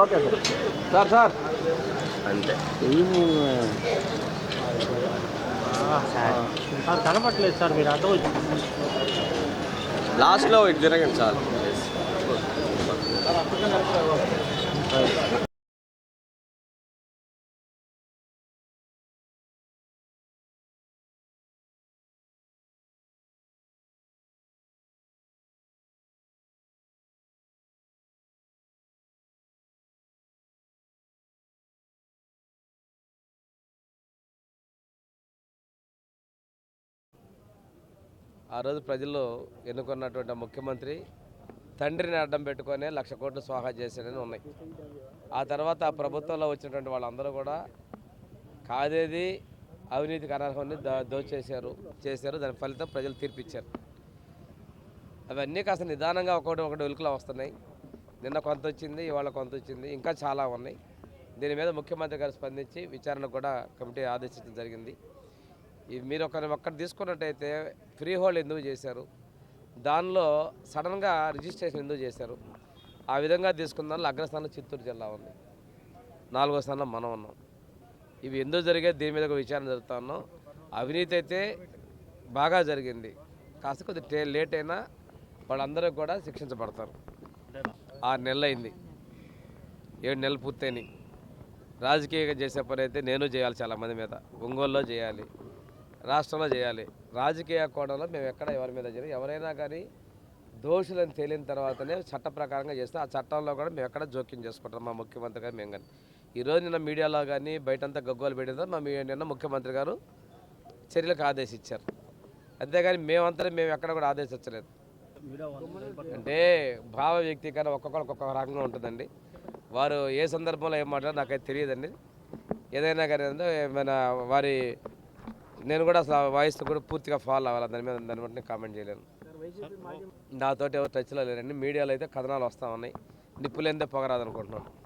Okay sir sir sir. అంతే. Sir కనపట్లేదు sir మీరు అర్థం లాస్ట్లో ఇటు తిరగండి ఆ రోజు ప్రజలు ఎన్నుకున్నటువంటి ముఖ్యమంత్రి తండ్రిని అడ్డం పెట్టుకొని లక్ష కోట్లు స్వాహా చేశాడని ఉన్నాయి. ఆ తర్వాత ఆ ప్రభుత్వంలో వచ్చినటువంటి వాళ్ళందరూ కూడా కాదేది అవినీతికి అనర్హుని దోచేశారు చేశారు. దాని ఫలితం ప్రజలు తీర్పిచ్చారు. అవన్నీ కాస్త నిదానంగా ఒకటి ఒకటి ఉలుకులో వస్తున్నాయి. నిన్న కొంత వచ్చింది ఇవాళ కొంత వచ్చింది ఇంకా చాలా ఉన్నాయి. దీని మీద ముఖ్యమంత్రి గారు స్పందించి విచారణ కూడా కమిటీ ఆదేశించడం జరిగింది. మీరు ఒకరి ఒక్కటి తీసుకున్నట్టయితే ఫ్రీ హోల్డ్ ఎందుకు చేశారు? దానిలో సడన్గా రిజిస్ట్రేషన్ ఎందుకు చేశారు? ఆ విధంగా తీసుకున్న దానిలో అగ్రస్థానం చిత్తూరు జిల్లా ఉంది. నాలుగో స్థానం మనం ఉన్నాం. ఇవి ఎందుకు జరిగే దీని మీద ఒక విచారణ జరుగుతా ఉన్నాం. అవినీతి అయితే బాగా జరిగింది. కాస్త కొద్ది టే లేట్ అయినా వాళ్ళందరూ కూడా శిక్షించబడతారు. ఆరు నెలలు అయింది ఏడు నెలలు పూర్తయినాయి. రాజకీయంగా చేసే పని అయితే నేను చేయాలి చాలామంది మీద. ఒంగోలులో చేయాలి. రాష్ట్రంలో చేయాలి. రాజకీయ కోణంలో మేము ఎక్కడ ఎవరి మీద చేయాలి. ఎవరైనా కానీ దోషులను తేలిన తర్వాతనే చట్ట ప్రకారంగా చేస్తే ఆ చట్టంలో కూడా మేము ఎక్కడ జోక్యం చేసుకుంటాం. మా ముఖ్యమంత్రి గారు మేము కానీ. ఈరోజు నిన్న మీడియాలో కానీ బయటంతా గగ్గోలు పెట్టిన మా నిన్న ముఖ్యమంత్రి గారు చర్యలకు ఆదేశించారు. అంతేగాని మేమంతా మేము ఎక్కడ కూడా ఆదేశించలేదు. అంటే భావ వ్యక్తీకరణ ఒక్కొక్కరికి ఒక్కొక్క రకంగా ఉంటుందండి. వారు ఏ సందర్భంలో ఏం మాట్లాడారు నాకైతే తెలియదండి. ఏదైనా కానీ ఏమైనా వారి నేను కూడా అసలు వాయిస్ కూడా పూర్తిగా ఫాలో అవ్వాలి. దాని మీద దాన్ని బట్టి కామెంట్ చేయలేను. నాతోటి ఎవరు టచ్లో లేరండి. మీడియాలో అయితే కథనాలు వస్తూ ఉన్నాయి. నిప్పులేందే పొగరాదనుకుంటున్నాను.